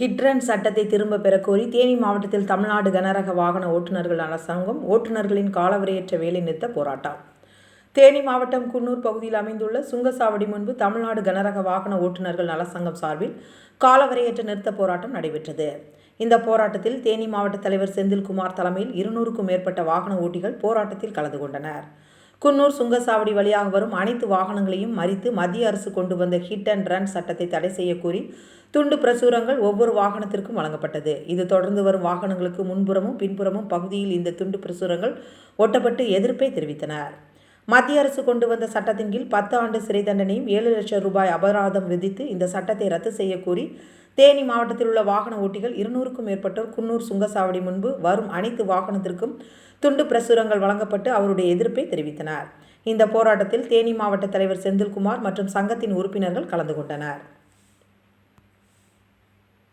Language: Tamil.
ஹிட்ரன் சட்டத்தை திரும்ப பெற கோரி தேனி மாவட்டத்தில் தமிழ்நாடு கனரக வாகன ஓட்டுநர்கள் அரசாங்கம் ஓட்டுநர்களின் காலவரையற்ற வேலை நிறுத்த போராட்டம். தேனி மாவட்டம் குன்னூர் பகுதியில் அமைந்துள்ள சுங்கசாவடி முன்பு தமிழ்நாடு கனரக வாகன ஓட்டுநர்கள் நலசங்கம் சார்பில் காலவரையற்ற நிறுத்த போராட்டம் நடைபெற்றது. இந்த போராட்டத்தில் தேனி மாவட்ட தலைவர் செந்தில்குமார் தலைமையில் இருநூறுக்கும் மேற்பட்ட வாகன ஓட்டிகள் போராட்டத்தில் கலந்து கொண்டனர். குன்னூர் சுங்கசாவடி வழியாக வரும் அனைத்து வாகனங்களையும் மறித்து மத்திய அரசு கொண்டு வந்த ஹிட் அண்ட் ரன் சட்டத்தை தடை செய்யக்கோரி துண்டு பிரசுரங்கள் ஒவ்வொரு வாகனத்திற்கும் வழங்கப்பட்டது. இது தொடர்ந்து வரும் வாகனங்களுக்கு முன்புறமும் பின்புறமும் பகுதியில் இந்த துண்டு பிரசுரங்கள் ஒட்டப்பட்டு எதிர்ப்பை தெரிவித்தனர் மத்திய அரசு கொண்டு வந்த சட்டத்தின் கீழ் பத்து ஆண்டு சிறை தண்டனையும் ஏழு லட்சம் ரூபாய் அபராதம் விதித்து இந்த சட்டத்தை ரத்து செய்யக்கோரி தேனி மாவட்டத்தில் உள்ள வாகன ஓட்டிகள் இருநூறுக்கும் மேற்பட்டோர் குன்னூர் சுங்கசாவடி முன்பு வரும் அனைத்து வாகனத்திற்கும் துண்டு பிரசுரங்கள் வழங்கப்பட்டு அவருடைய எதிர்ப்பை தெரிவித்தனர். இந்த போராட்டத்தில் தேனி மாவட்ட தலைவர் செந்தில்குமார் மற்றும் சங்கத்தின் உறுப்பினர்கள் கலந்து கொண்டனர்.